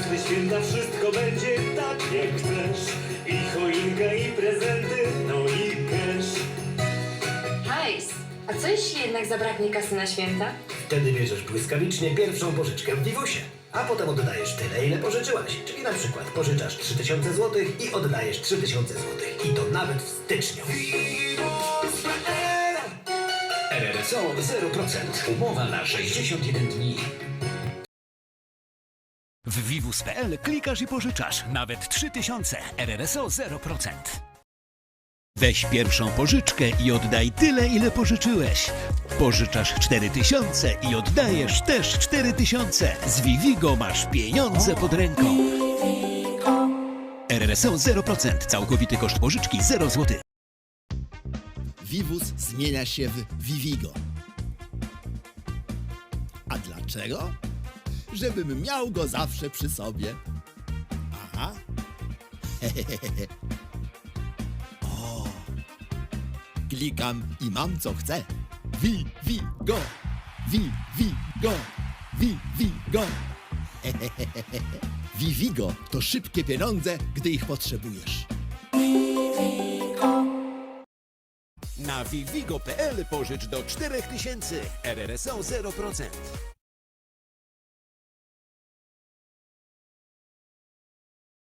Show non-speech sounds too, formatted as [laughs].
w te święta wszystko będzie tak jak chcesz. I choinka, i prezenty, no i cash. Hajs! A co jeśli jednak zabraknie kasy na święta? Wtedy bierzesz błyskawicznie pierwszą pożyczkę w Divusie, a potem oddajesz tyle, ile pożyczyłaś. Czyli na przykład pożyczasz 3000 zł i oddajesz 3000 zł. I to nawet w styczniu. RRSO 0%. Umowa na 61 dni. W vivus.pl klikasz i pożyczasz nawet 3000 RRSO 0%. Weź pierwszą pożyczkę i oddaj tyle, ile pożyczyłeś. Pożyczasz 4000 i oddajesz też 4000. Z Vivigo masz pieniądze pod ręką. RRSO 0%. Całkowity koszt pożyczki 0 zł. Vivus zmienia się w Vivigo. A dlaczego? Żebym miał go zawsze przy sobie. Aha. [laughs] o. Klikam i mam co chcę. Vivigo. Vivigo. Vivigo. Vivigo [laughs] to szybkie pieniądze, gdy ich potrzebujesz. Na vivigo.pl pożycz do 4000 RRSO 0%.